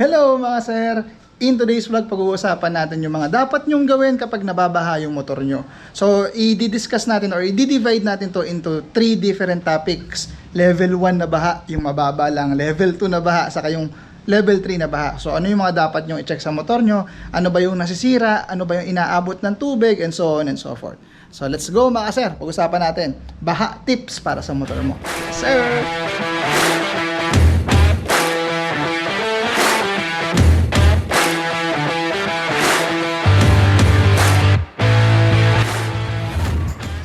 Hello mga sir! In today's vlog, pag-uusapan natin yung mga dapat nyong gawin kapag nababaha yung motor nyo. So, i-discuss natin or i-divide natin to into three different topics. Level 1 na baha, yung mababa lang. Level 2 na baha, saka yung level 3 na baha. So, ano yung mga dapat nyong i-check sa motor nyo? Ano ba yung nasisira? Ano ba yung inaabot ng tubig? And so on and so forth. So, let's go mga sir. Pag-usapan natin. Baha tips para sa motor mo. Sir!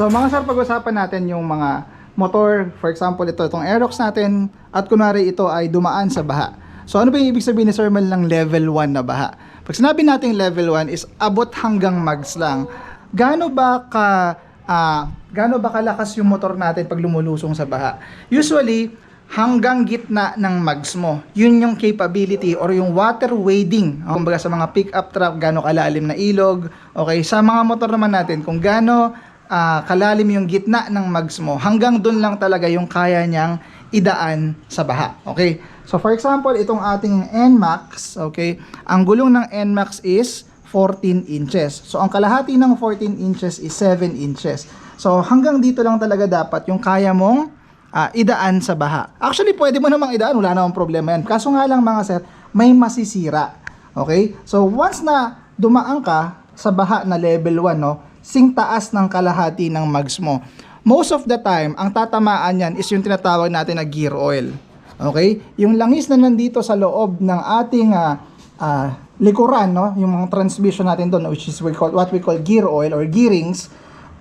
So mga sir, pag-usapan natin yung mga motor, for example, ito, itong Aerox natin, at kunwari ito ay dumaan sa baha. So ano ba yung ibig sabihin ni Sir Mel ng level 1 na baha? Pag sinabi natin level 1 is abot hanggang mags lang. Gaano ba ka ah, gaano ba kalakas yung motor natin pag lumulusong sa baha? Usually, hanggang gitna ng mags mo. Yun yung capability or yung water wading. Kumbaga sa mga pick-up truck, gaano kalalim na ilog. Okay, sa mga motor naman natin, kung gaano ah, kalalim yung gitna ng mags mo, hanggang doon lang talaga yung kaya niyang idaan sa baha. Okay? So for example, itong ating NMAX, okay? Ang gulong ng NMAX is 14 inches. So ang kalahati ng 14 inches is 7 inches. So hanggang dito lang talaga dapat yung kaya mong ah, idaan sa baha. Actually, pwede mo namang idaan, wala namang problema yan. Kaso nga lang mga sir, may masisira. Okay? So once na dumaan ka sa baha na level 1, no, sing taas ng kalahati ng mags mo. Most of the time, ang tatamaan yan is yung tinatawag natin na gear oil. Okay? Yung langis na nandito sa loob ng ating ah, ah, likuran, no? yung mga transmission natin doon, which is we call, what we call gear oil or gearings,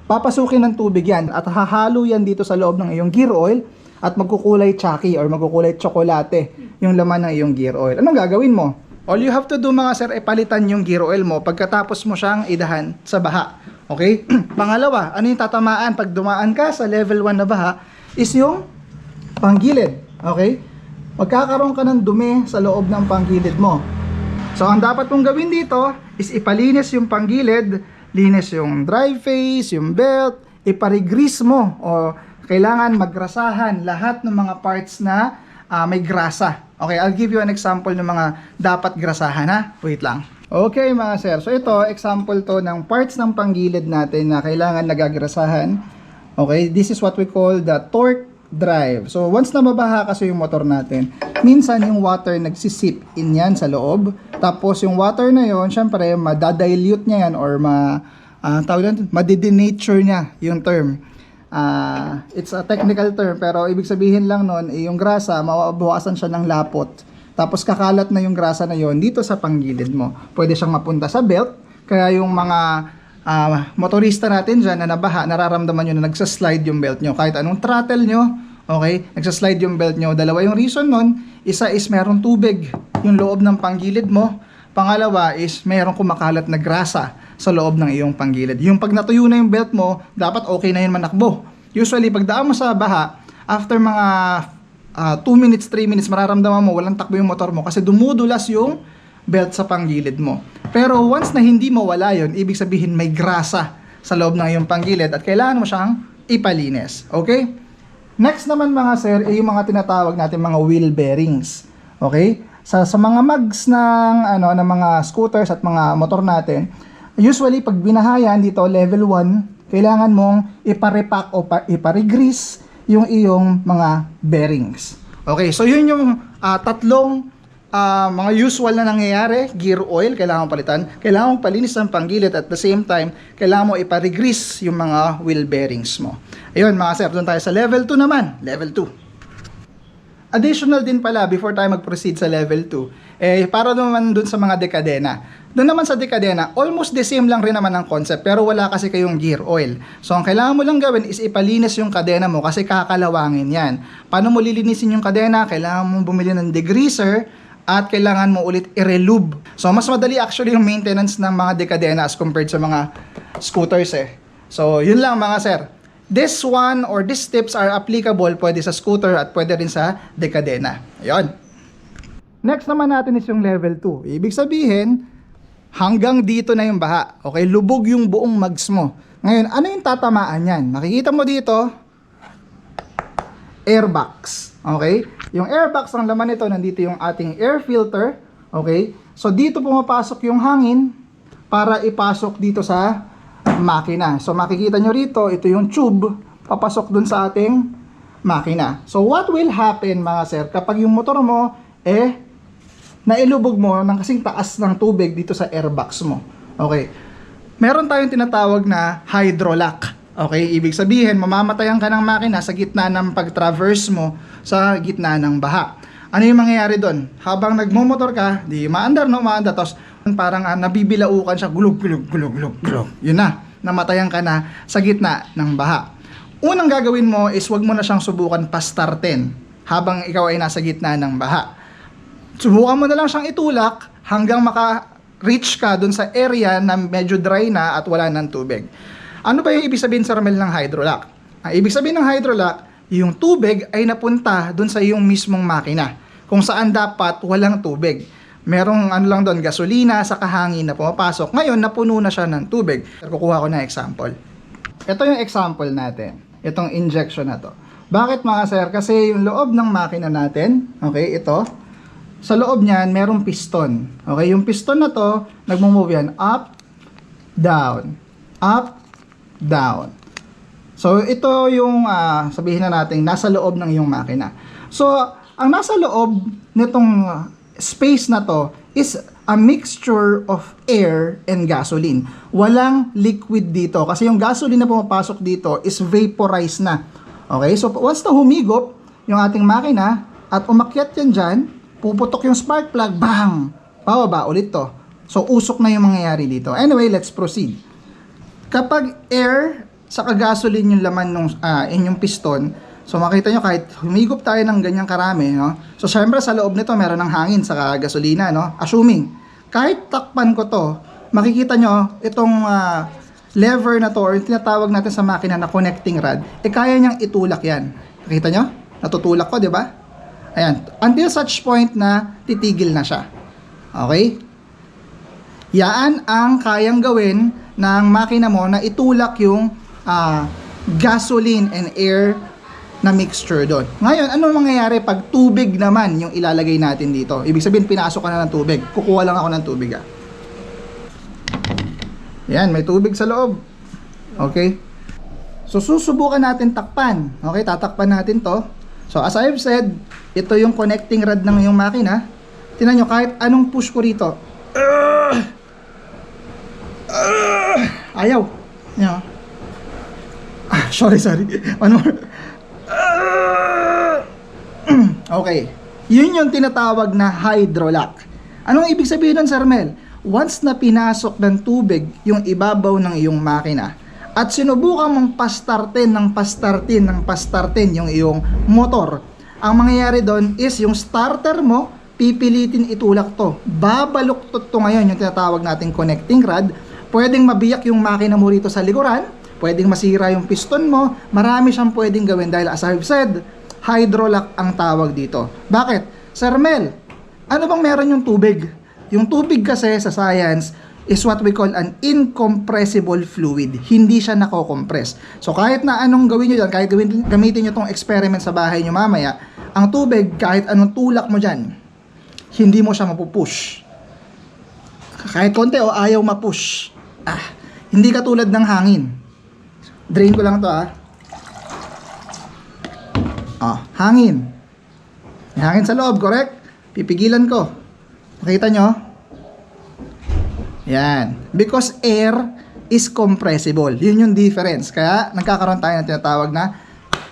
papasukin ng tubig yan at hahalo yan dito sa loob ng iyong gear oil at magkukulay chucky or magkukulay tsokolate yung laman ng iyong gear oil. Anong gagawin mo? All you have to do mga sir, ay palitan yung gear oil mo pagkatapos mo siyang idahan sa baha. Okay? Pangalawa, ano yung tatamaan pag dumaan ka sa level 1 na baha is yung panggilid. Okay? Magkakaroon ka ng dumi sa loob ng panggilid mo. So, ang dapat mong gawin dito is ipalinis yung panggilid, linis yung drive face, yung belt, iparigrease mo o kailangan magrasahan lahat ng mga parts na ah, may grasa. Okay, I'll give you an example ng mga dapat grasahan ha. Wait lang. Okay mga sir, so ito example to ng parts ng panggilid natin na kailangan nagagrasahan. Okay, this is what we call the torque drive. So once na mabaha kasi yung motor natin, minsan yung water nagsisip in yan sa loob. Tapos yung water na yon, syempre madadilute niya yan or ma uh, tawag natin, madidenature niya yung term. Ah, it's a technical term pero ibig sabihin lang nun eh, yung grasa mabawasan siya ng lapot. Tapos kakalat na yung grasa na yon dito sa panggilid mo. Pwede siyang mapunta sa belt kaya yung mga ah, motorista natin dyan na nabaha, nararamdaman nyo na nagsaslide yung belt nyo. Kahit anong throttle nyo, okay, nagsaslide yung belt nyo. Dalawa yung reason nun. Isa is meron tubig yung loob ng panggilid mo. Pangalawa is meron kumakalat na grasa sa loob ng iyong panggilid. Yung pag natuyo na yung belt mo, dapat okay na yun manakbo. Usually, pag daan mo sa baha, after mga 2 minutes, 3 minutes, mararamdaman mo walang takbo yung motor mo kasi dumudulas yung belt sa panggilid mo. Pero once na hindi mawala yun, ibig sabihin may grasa sa loob ng iyong panggilid at kailangan mo siyang ipalinis. Okay? Next naman mga sir, yung mga tinatawag natin mga wheel bearings. Okay? Sa, sa mga mags ng, ano, ng mga scooters at mga motor natin, usually pag binahayan dito level 1, kailangan mong iparepack o pa, iparigrease yung iyong mga bearings. Okay, so yun yung ah, tatlong ah, mga usual na nangyayari. Gear oil, kailangan palitan. Kailangan palinis ng panggilid at the same time, kailangan mo iparigrease yung mga wheel bearings mo. Ayun mga sir, doon tayo sa level 2 naman. Level 2. Additional din pala, before tayo mag-proceed sa level 2, eh, para naman dun sa mga dekadena. Doon naman sa dekadena, almost the same lang rin naman ang concept, pero wala kasi kayong gear oil. So, ang kailangan mo lang gawin is ipalinis yung kadena mo kasi kakalawangin yan. Paano mo lilinisin yung kadena? Kailangan mo bumili ng degreaser at kailangan mo ulit i-relube. So, mas madali actually yung maintenance ng mga dekadena as compared sa mga scooters eh. So, yun lang mga sir. This one or these tips are applicable pwede sa scooter at pwede rin sa dekadena. Ayun. Next naman natin is yung level 2. Ibig sabihin, hanggang dito na yung baha. Okay, lubog yung buong mags mo. Ngayon, ano yung tatamaan yan? Nakikita mo dito, airbox. Okay? Yung airbox, ang laman nito, nandito yung ating air filter. Okay? So dito pumapasok yung hangin para ipasok dito sa makina. So makikita nyo rito, ito yung tube papasok dun sa ating makina. So what will happen mga sir kapag yung motor mo eh nailubog mo ng kasing taas ng tubig dito sa airbox mo. Okay. Meron tayong tinatawag na hydrolock. Okay, ibig sabihin, mamamatayan ka ng makina sa gitna ng pag-traverse mo sa gitna ng baha. Ano yung mangyayari doon? Habang nagmumotor ka, di maandar na umaandar, tapos parang ah, nabibilaukan siya, gulog, gulog, gulog, gulog, gulog. Yun na, namatayan ka na sa gitna ng baha. Unang gagawin mo is wag mo na siyang subukan pastarten habang ikaw ay nasa gitna ng baha subukan mo na lang siyang itulak hanggang maka-reach ka dun sa area na medyo dry na at wala ng tubig. Ano ba yung ibig sabihin sa Ramel ng hydrolock? Ang ibig sabihin ng hydrolock, yung tubig ay napunta dun sa iyong mismong makina kung saan dapat walang tubig. Merong ano lang doon, gasolina sa kahangin na pumapasok. Ngayon, napuno na siya ng tubig. Kukuha ko na example. Ito yung example natin. Itong injection na to. Bakit mga sir? Kasi yung loob ng makina natin, okay, ito, sa loob niyan, merong piston. Okay, yung piston na to, nagmo-move yan up, down, up, down. So, ito yung ah, sabihin na natin, nasa loob ng iyong makina. So, ang nasa loob nitong space na to is a mixture of air and gasoline. Walang liquid dito kasi yung gasoline na pumapasok dito is vaporized na. Okay, so once na humigop yung ating makina at umakyat yan dyan, puputok yung spark plug, bang! Pababa ulit to. So, usok na yung mangyayari dito. Anyway, let's proceed. Kapag air sa gasoline yung laman ng inyong piston, so makita nyo kahit humigop tayo ng ganyang karami, no? So, syempre sa loob nito meron ng hangin sa gasolina, no? Assuming, kahit takpan ko to, makikita nyo itong ah, lever na to or tinatawag natin sa makina na connecting rod, eh kaya niyang itulak yan. Nakita nyo? Natutulak ko, di ba? Ayan. Until such point na titigil na siya. Okay? Yaan ang kayang gawin ng makina mo na itulak yung ah, gasoline and air na mixture doon. Ngayon, ano mangyayari pag tubig naman yung ilalagay natin dito? Ibig sabihin, pinasok ka na ng tubig. Kukuha lang ako ng tubig ah. Yan, may tubig sa loob. Okay? So, susubukan natin takpan. Okay, tatakpan natin to. So, as I've said, ito yung connecting rod ng iyong makina. Tingnan nyo, kahit anong push ko rito. Ugh! Ugh! Ayaw. Yan. Ah, sorry, sorry. One more. Okay. Yun yung tinatawag na hydrolock. Anong ibig sabihin nun, Sir Mel? Once na pinasok ng tubig yung ibabaw ng iyong makina, at sinubukan mong pastartin ng pastartin ng pastartin yung iyong motor, ang mangyayari doon is yung starter mo, pipilitin itulak to. Babaluktot to ngayon yung tinatawag nating connecting rod. Pwedeng mabiyak yung makina mo rito sa likuran, pwedeng masira yung piston mo, marami siyang pwedeng gawin dahil as I've said, hydrolock ang tawag dito. Bakit? Sir Mel, ano bang meron yung tubig? Yung tubig kasi sa science is what we call an incompressible fluid. Hindi siya nako-compress. So kahit na anong gawin nyo dyan, kahit gawin, gamitin nyo tong experiment sa bahay nyo mamaya, ang tubig, kahit anong tulak mo dyan, hindi mo siya mapupush. Kahit konti o ayaw mapush. Ah, hindi katulad ng hangin. Drain ko lang to ah. Ah, hangin. Hangin sa loob, correct? Pipigilan ko. Makita nyo? Yan. Because air is compressible. Yun yung difference. Kaya nagkakaroon tayo ng tinatawag na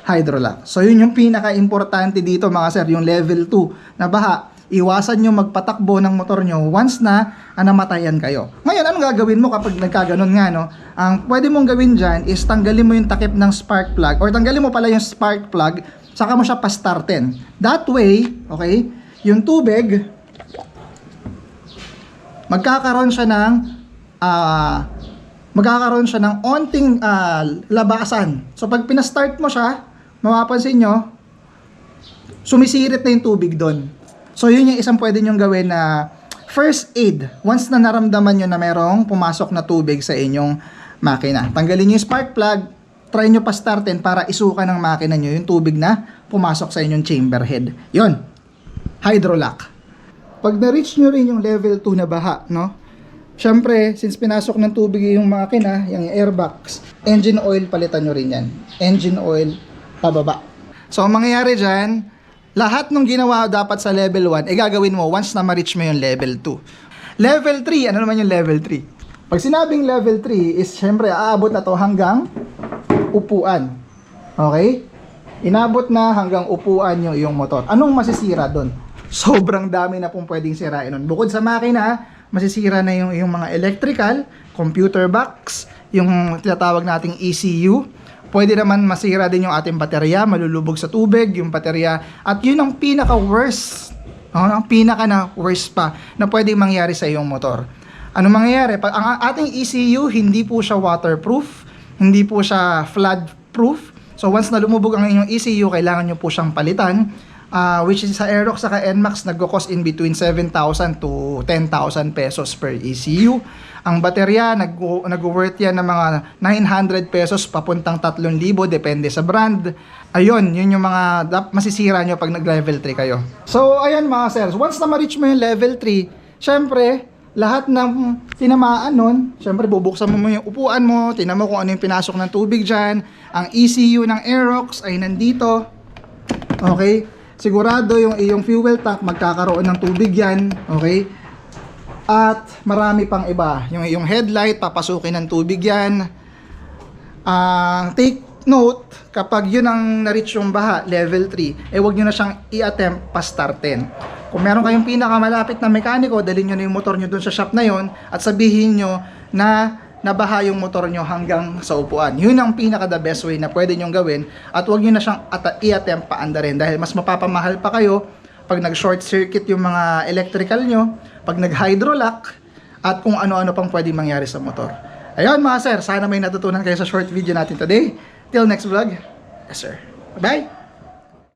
hydrolock. So yun yung pinaka-importante dito mga sir, yung level 2 na baha. Iwasan nyo magpatakbo ng motor nyo once na ah, kayo. Ngayon, anong gagawin mo kapag nagkaganon nga, no? Ang pwede mong gawin dyan is tanggalin mo yung takip ng spark plug or tanggalin mo pala yung spark plug saka mo siya pastartin. That way, okay, yung tubig, magkakaroon siya ng ah magkakaroon siya ng onting ah, labasan. So pag pinastart mo siya, mapapansin nyo, sumisirit na yung tubig doon. So yun yung isang pwede nyong gawin na first aid once na naramdaman nyo na merong pumasok na tubig sa inyong makina. Tanggalin nyo yung spark plug, try nyo pa startin para isuka ng makina nyo yung tubig na pumasok sa inyong chamber head. Yun, hydrolock. Pag na-reach nyo rin yung level 2 na baha, no? Siyempre, since pinasok ng tubig yung makina, yung airbox, engine oil, palitan nyo rin yan. Engine oil, pababa. So, ang mangyayari dyan, lahat ng ginawa dapat sa level 1, eh gagawin mo once na ma-reach mo yung level 2. Level 3, ano naman yung level 3? Pag sinabing level 3 is, syempre, aabot na to hanggang upuan. Okay? Inabot na hanggang upuan yung iyong motor. Anong masisira doon? Sobrang dami na pong pwedeng sirain nun. Bukod sa makina, masisira na yung, yung mga electrical, computer box, yung tinatawag nating ECU. Pwede naman masira din yung ating baterya, malulubog sa tubig, yung baterya. At yun ang pinaka-worst, no? ang pinaka na worst pa na pwedeng mangyari sa iyong motor. Ano mangyayari? Pag ang ating ECU, hindi po siya waterproof, hindi po siya flood-proof. So once na lumubog ang inyong ECU, kailangan nyo po siyang palitan. Ah, which is sa Aerox saka NMAX nagko-cost in between 7,000 to 10,000 pesos per ECU. Ang baterya nag nag-worth yan ng mga 900 pesos papuntang 3,000 depende sa brand. Ayun, yun yung mga masisira nyo pag nag-level 3 kayo. So, ayan mga sirs, once na ma-reach mo yung level 3, syempre, lahat ng tinamaan nun, syempre bubuksan mo mo yung upuan mo, tinan mo kung ano yung pinasok ng tubig dyan, ang ECU ng Aerox ay nandito, okay? Sigurado yung iyong fuel tank magkakaroon ng tubig yan, okay? At marami pang iba, yung iyong headlight papasukin ng tubig yan. Ah, take note, kapag yun ang na-reach yung baha, level 3, eh wag nyo na siyang i-attempt pa startin. Kung meron kayong pinakamalapit na mekaniko, dalhin nyo na yung motor nyo dun sa shop na yon at sabihin nyo na nabaha yung motor nyo hanggang sa upuan. Yun ang pinaka the best way na pwede nyo gawin at wag nyo na siyang ata- i-attempt pa rin dahil mas mapapamahal pa kayo pag nag-short circuit yung mga electrical nyo, pag nag-hydrolock, at kung ano-ano pang pwede mangyari sa motor. Ayun mga sir, sana may natutunan kayo sa short video natin today. Till next vlog. Yes sir. Bye!